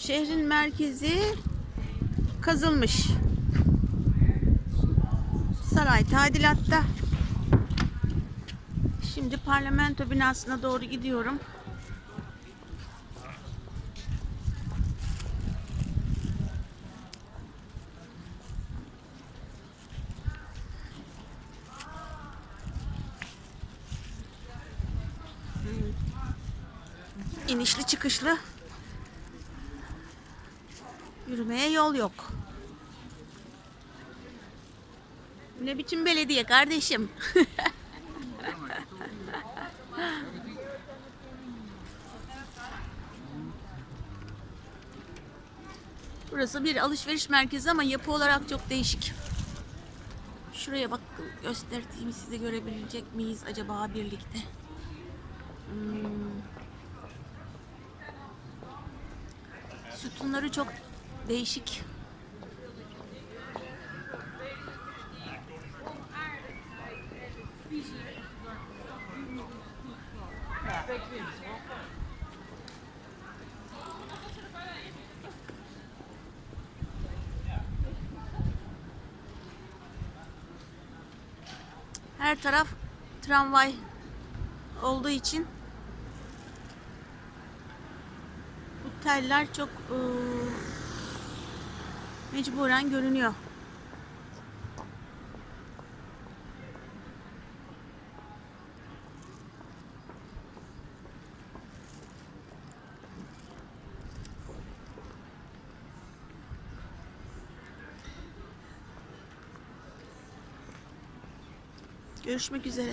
Şehrin merkezi kazılmış. Saray tadilatta. Şimdi parlamento binasına doğru gidiyorum. İnişli çıkışlı. Yürümeye yol yok. Ne biçim belediye kardeşim? Burası bir alışveriş merkezi ama yapı olarak çok değişik. Şuraya bak gösterdiğimi size görebilecek miyiz acaba birlikte? Hmm. Sütunları çok değişik. Her taraf tramvay olduğu için bu teller çok eee, mecburen görünüyor. Görüşmek üzere.